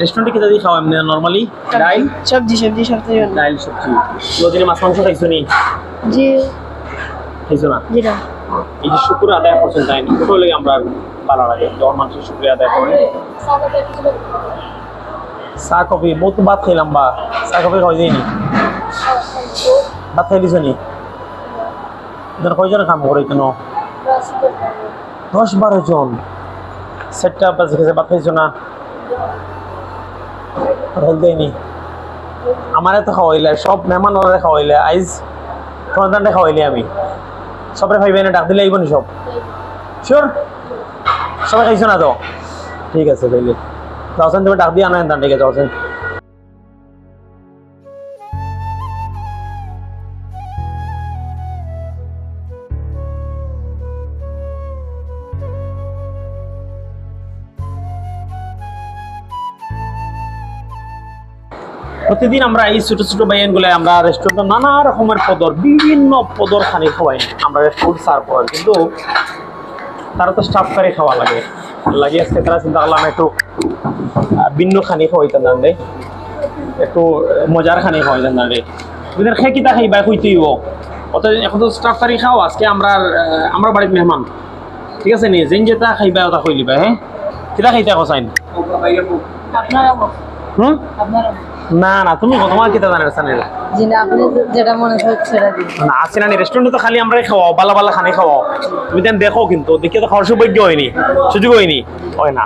রেস্টুরেন্টে কি দাদি খাওয়া এমনি নর্মালি ডাইল সবজি সবজি সব থেকে ভালো। ডাইল সবজি নদিনে মাছ মাংস খাইছো নি? জি। খাইছো না? জি না। এই যে শুক্র আদায় করছেন তাই নি? ছোট লাগে আমরা ভালো লাগে। যখন মানুষের শুক্রিয়া আদায় করে। চা কফি বহুত ভাত খাইলাম বা। চা কফি খাওয়াই দিইনি। ভাত খাই দিছো নি? এদের কয়জন কাম করে কেন? দশ বারো জন। সেটটা বাজে খেয়েছে ভাত খাইছো না? রোল দেয়নি আমার এত খাওয়াইলে, সব মেহমান ওরা খাওয়াইলে, আইজ সন্তানটা খাওয়াইলে আমি। সবাই ভাই না, ডাক দিলে আইব সব। শিওর সবাই খাইছো না তো? ঠিক আছে, তাইলে। যাওছেন তুমি ডাক দিয়ে আনো এনতান ঠিক আছে যাওছেন প্রতিদিন আমরা এই ছোট ছোট বাইনগুলো আমরা রেস্টুরেন্টে নানা রকমের পদর বিভিন্ন পদর খানি খাওয়াই। আমরা ফুড সার্ভ করি কিন্তু তারা তো স্টাফ করে খাওয়া লাগে। লাগে আজকে তারা চিন্তা করলাম একটু ভিন্ন খানি খাওয়াইতেন না রে। একটু মজার খানি খাওয়াইতেন না রে। বুঝলেন খাই কিতা খাইবা কইতেইব অত এখন তো স্টাফ কারি খাও আজকে আমরা আমরা বাড়ির মেহমান। ঠিক আছে নি? যেন যেটা খাইবা ওটা লিবা হ্যাঁ? কিতা খাইতে কসাইন হুম? আপনারা না না তুমি তোমার কিতা জানার জি না আপনি যেটা মনে হয় সেটা দিন। না আছে না রেস্টুরেন্টে তো খালি আমরাই খাওয়াও বালা বালা খানি খাওয়াও। তুমি দেন দেখো কিন্তু দেখে তো খাওয়ার সৌভাগ্য হয়নি সুযোগ হয়নি। হয় না।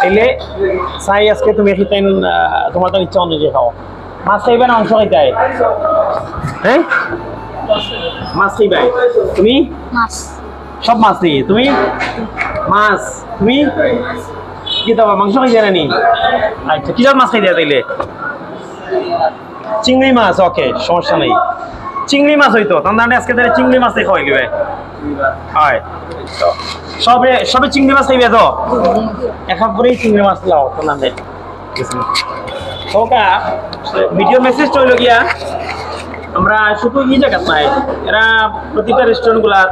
তাইলে চাই আজকে তুমি খেতেন তোমার তো ইচ্ছা অনুযায়ী খাও। মাছ খাইবে না মাংস খাইতে? হয়? মাছ খাইবে? তুমি? মাছ। সব মাছ তুমি? মাছ। তুমি? কি দাবা মাংস খাইতে না নি? আচ্ছা কিসব মাছ খাইতে তাইলে? চিংড়ি মাছ ওকে সমস্যা নেই। চিংড়ি মাছ হইতো তাহলে আজকে তাহলে চিংড়ি মাছ খাওয়াই হয়। তো সবে সবে চিংড়ি মাছ খাইবে তো? হাফ করেই চিংড়ি মাছ লাও তো না ভিডিও মেসেজ চলে গিয়া, আমরা শুধু এই জায়গাত নাই এরা প্রতিটা রেস্টুরেন্টগুলার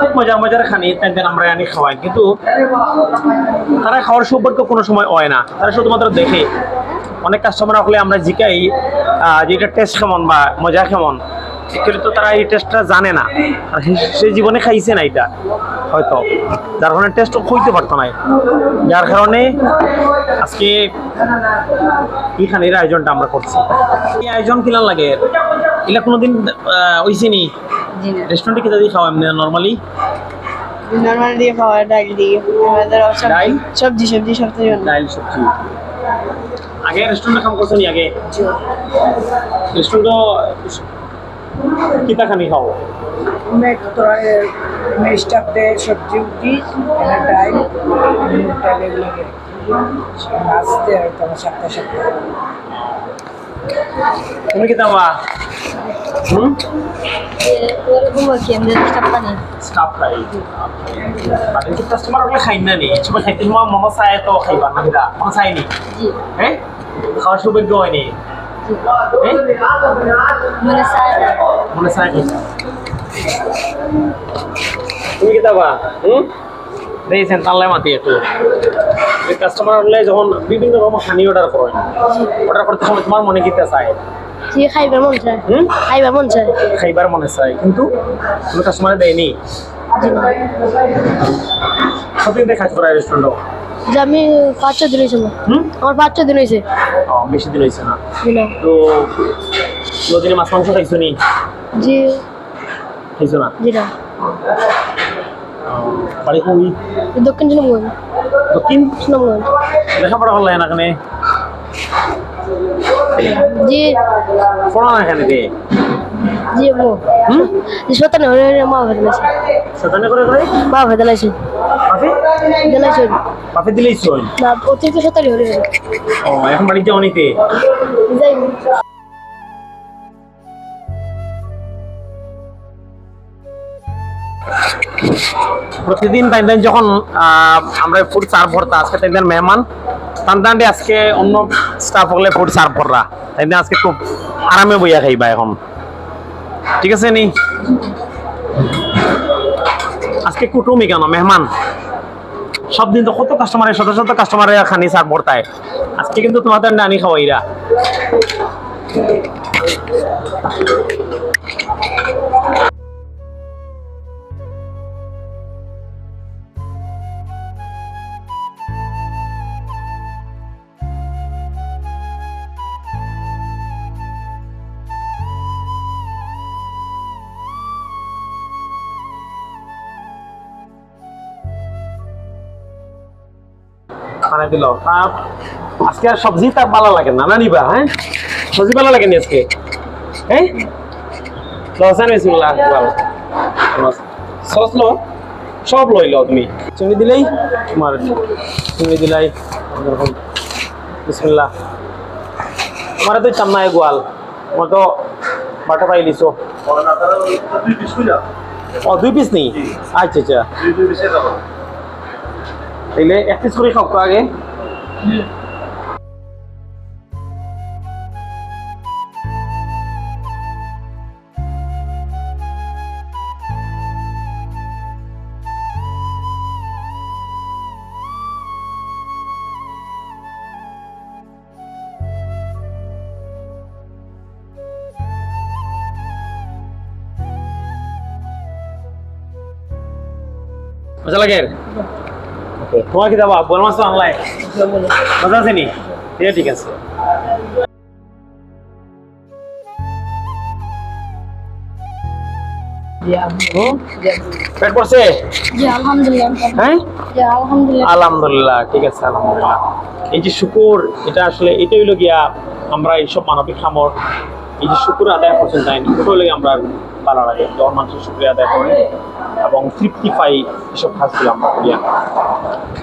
খুব মজা, মজার খানি, তাই আমরা আনি খাওয়াই। কিন্তু তারা খাওয়ার সৌভাগ্য কোনো সময় হয় না। তারা শুধুমাত্র দেখে। অনেক কাস্টমার হলে আমরা জিকাই। যে এটা টেস্ট কেমন বা মজা কেমন তো তারা এই টেস্টটা জানে না। আর সে- জীবনে খাইছে না এটা হয়তো। যার কারণে টেস্ট হইতে পারতো না। যার কারণে আজকে এইখানের আয়োজনটা আমরা করছি। এই আয়োজন কিলান লাগে? এগুলা কোনোদিন ওইছে নি? রেস্টুরেন্টে কি দাদি খাওয়া এমনি নর্মালি নর্মাল দিয়ে খাওয়া ডাল দিয়ে। ডাল? সবজি সবজি সব থেকে ভালো। ডাইল সবজি। আগে রেস্টুরেন্টে কাম করছেন আগে রেস্টুরেন্ট কিতা খানি খাও मैं तो मैं स्टफ पे सब्जी उब्जी एना डाल डाले लगे नाचते हैं तो सकता सकता তুমি কিতা বা হুম ওরকম আর কি আমাদের স্টাফ পানি স্টাফ খাই মানে কি কাস্টমার ওগুলো খাই না নি সবাই খাইতে মা মামা চাই তো খাইবা না কিতা মামা চাইনি জি হ্যাঁ খাওয়ার সৌভাগ্য হয়নি। হ্যাঁ মানে মনে চাই তুমি কিতা বা হুম? দিয়েছেন তাল্লাই মাতি একটু। কাস্টমার হলে যখন বিভিন্ন রকম হানি অর্ডার করেন অর্ডার করতে সময় তোমার মনে কিতা চায়? খাইবার মন চায় হুম? খাইবার মন চায়। খাইবার মনে চায় কিন্তু তুমি কাস্টমারে দেয়নি। জি না। কতদিন দেখা করায় রেস্টুরেন্ট যে আমি পাঁচ ছ দিন হয়েছে আমার। পাঁচ ছ দিন হয়েছে। বেশি দিন হয়েছে না। তো নদিনে মাছ মাংস খাইছো নি? জি। খাইছো না? জি না। বাড়ি দক্ষিণ সুনামগঞ্জ দক্ষিণ? সুনামগঞ্জ লেখাপড়া করলে না এখানে? জি। পড়া না এখানে রে? জি মো জি সত্য না মা ভেদলাইছে সেখানে করে করে? মা ভেদলাইছে বাপে দিলেই চল না অতিরিক্ত সত্তরই হরে হরে ও এখন বাড়িতে অনেকে? যাই প্রতিদিন যখন আহ, আমরা ফুড সার্ভ করতা আজকে তাই তাই মেহমান। তান আজকে অন্য স্টাফ হলে ফুড সার্ভ কররা। তাই তাই আজকে খুব আরামে বইয়া খাইবা এখন। ঠিক আছে নি? আজকে কুটুমি কেন, মেহমান? সব দিন তো কত কাস্টমারের শত শত কাস্টমারের খানি সার বর্তায় আজকে কিন্তু তোমাদের নানি খাওয়াইরা। খানা দিল। আজকে আর সবজি তার ভালো লাগে না না নিবা হ্যাঁ? সবজি ভালো লাগে নি আজকে? হ্যাঁ লসান বিসমিল্লাহ সস লো সব লই লো তুমি। চিংড়ি দিলেই তোমার চিংড়ি দিলাই এরকম। বিসমিল্লাহ। তোমার তো চান্নাই গোয়াল। তোমার তো বাটা পাই লিছো। ও দুই পিস নেই আচ্ছা আচ্ছা। তাইলে এক পিস করে খাও আগে। মজা লাগে? তোমার কি যাবা বল মাছ আনলাই মজা আছে নি? ঠিক ঠিক আছে। পেট পড়ছে? আলহামদুলিল্লাহ। হ্যাঁ? আলহামদুলিল্লাহ। ঠিক আছে আলহামদুলিল্লাহ। এই যে শুকুর এটা আসলে এটা হইল গিয়া আমরা এইসব মানবিক খামর। এই যে শুকুর আদায় করছেন তাই না এটা আমরা ভালো লাগে। যখন মানুষের শুক্রিয়া আদায় করে এবং তৃপ্তি পাই এসব কাজগুলো আমরা করিয়া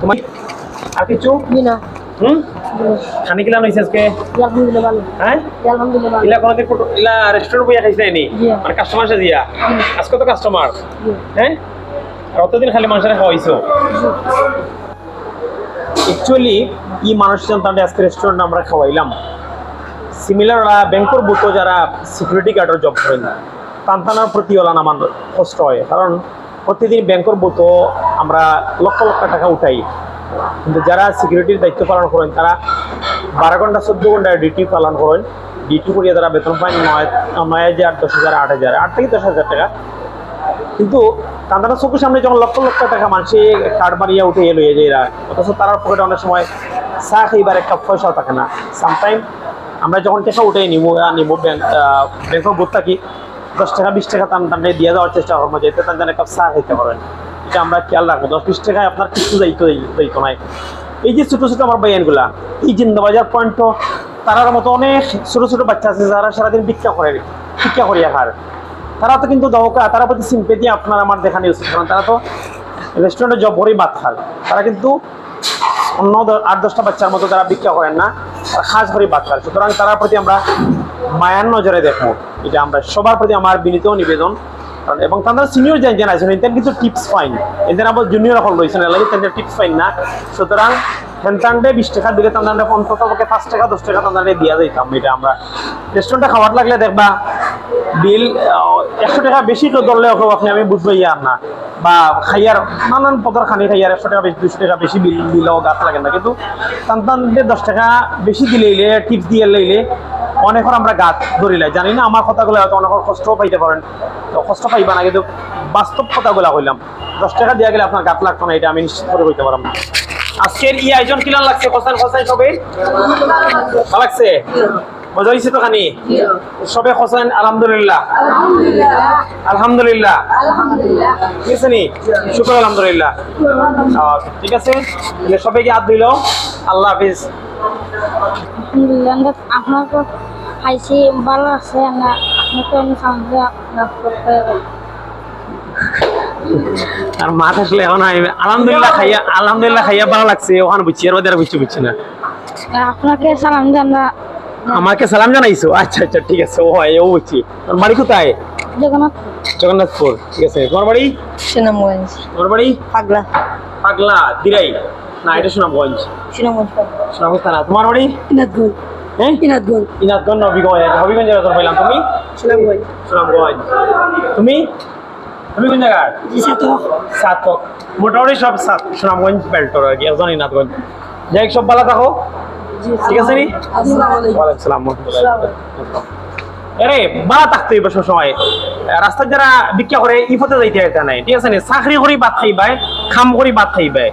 তোমার আর কিছু? না হুম? খানি কিলা নইছে আজকে? আলহামদুলিল্লাহ ভালো। হ্যাঁ? আলহামদুলিল্লাহ ইলা কোনদিন ফটো ইলা রেস্টুরেন্ট বইয়া খাইছে নি? মানে কাস্টমার সাথে দিয়া। আজকে তো কাস্টমার জি। হ্যাঁ? খালি মানুষের খাওয়াইছো। অ্যাকচুয়ালি ই মানুষ সন্তানটা আজকে রেস্টুরেন্ট আমরা খাওয়াইলাম। সিমিলার ব্যাংকর বুতো যারা সিকিউরিটি গার্ডের জব করেন তান্তানার প্রতি ওলান আমার কষ্ট হয়। কারণ প্রতিদিন ব্যাংকর বুতো আমরা লক্ষ লক্ষ টাকা উঠাই। কিন্তু যারা সিকিউরিটির দায়িত্ব পালন করেন, তারা বারো ঘণ্টা, চোদ্দ ঘণ্টা ডিউটি পালন করেন। ডিউটি করিয়ে তারা বেতন পায় নয় নয় হাজার, দশ হাজার, আট হাজার, আট থেকে দশ হাজার টাকা। কিন্তু তাদের চোখের সামনে যখন লক্ষ লক্ষ টাকা মানুষে কার্ড মারিয়া উঠে যায় এরা, অথচ তারা পকেটে অনেক সময় চা খাইবার একটা পয়সাও থাকে না। সামটাইম আমরা যখন টাকা উঠে নিব নিব ব্যাংক ব্যাংকের বুথ থাকি দশ টাকা, বিশ টাকা টান টানে দিয়ে দেওয়ার চেষ্টা করব যাতে তার জন্য কাপ চা খাইতে পারেন। এটা আমরা খেয়াল রাখব। দশ, বিশ টাকায় আপনার কিছু দায়িত্ব নাই। এই যে ছোটো ছোটো আমার বাইয়ানগুলা এই জিন্দাবাজার পয়েন্ট, তারার মতো অনেক ছোটো ছোটো বাচ্চা আছে যারা সারাদিন ভিক্ষা করে, ভিক্ষা করিয়া খার তারা তো কিন্তু দমকা তারা প্রতি সিম্পেতি আপনার আমার দেখানি উচিত কারণ তারা তো রেস্টুরেন্টে জব ভরেই ভাত খায় তারা কিন্তু অন্য আট দশটা বাচ্চার মতো তারা ভিক্ষা করেন না, তারা খাস করে বাচ্চার সুতরাং তার প্রতি আমরা মায়ার নজরে দেখব। এটা আমরা সবার প্রতি আমার বিনীত নিবেদন। কারণ এবং তাদের সিনিয়র যে যে আছেন এদের কিন্তু টিপস পাইন এদের আবার জুনিয়র হল রয়েছেন এলাকায় তাদের টিপস পাইন না। সুতরাং হেনতান্ডে বিশ টাকা দিলে তাদের অন্তত পক্ষে পাঁচ টাকা, দশ টাকা তাদের দিয়া যাইতাম এটা আমরা রেস্টুরেন্টে খাবার লাগলে দেখবা বিল একশো টাকা বেশি তো ধরলে হোক আপনি, আমি বুঝব ইয়ার না। বা খাইয়ার নানান পদর খানি খাইয়ার একশো টাকা বেশি দুশো টাকা বেশি বিল দিলেও গাছ লাগে না। কিন্তু তান্তানদের দশ টাকা বেশি দিলে টিপস দিয়ে লইলে অনেকের আমরা গাছ ধরিলাই জানি না আমার কথাগুলো হয়তো অনেকের কষ্টও পাইতে পারেন। তো কষ্ট পাইবা না, কিন্তু বাস্তব কথাগুলো কইলাম। দশ টাকা দিয়া গেলে আপনার গাছ লাগতো না, এটা আমি নিশ্চিত করে কইতে পারলাম না। আজকের ই আয়োজন কিলান লাগছে? খসান খসাই সবে? লাগছে? মজা হয়েছে তো খানি? সবে খসান আলহামদুলিল্লাহ। আলহামদুলিল্লাহ। ঠিক আছে নি? শুক্র, আলহামদুলিল্লাহ। ঠিক আছে? তাহলে সবাইকে হাত দিল আল্লাহ হাফিজ। আপনার তো খাইছি, ভালো আছে আপনাকে আমি সাহায্য লাভ করতে আর মাথা আসলে এখন আলহামদুলিল্লাহ খাইয়া আলহামদুলিল্লাহ খাইয়া ভালো লাগছে ওখানে বুঝছি আর ওদের আর বুঝছি বুঝছি না। আপনাকে সালাম জানা আমাকে সালাম জানাইছো? আচ্ছা আচ্ছা ঠিক আছে ও হয় ও বুঝছি। তোর বাড়ি কোথায়? জগন্নাথ জগন্নাথপুর ঠিক আছে। তোমার বাড়ি? সুনামগঞ্জ। তোমার বাড়ি? পাগলা। পাগলা দিরাই। না এটা সুনামগঞ্জ। সুনামগঞ্জ সুনামগঞ্জ থানা। তোমার বাড়ি? ইনাদগঞ্জ হ্যাঁ? ইনাদগঞ্জ ইনাদগঞ্জ নবীগঞ্জ। হবিগঞ্জ তোর পাইলাম তুমি? সুনামগঞ্জ। সুনামগঞ্জ। তুমি? তুমি কোন জায়গার সাতক। মোটামুটি সব সাত সুনামগঞ্জ বেল্টর আর কি একজন ইনাথগঞ্জ যাই সব ভালো থাকো। ঠিক আছে নি? আসসালামু ওয়ালাইকুম সালাম। আরে বালা থাকতে হইব সময় রাস্তায় যারা ভিক্ষা করে ইফতে যাইতে এটা নাই। ঠিক আছে নি? চাকরি করি বাদ খাইবাই খাম করি বাদ খাইবাই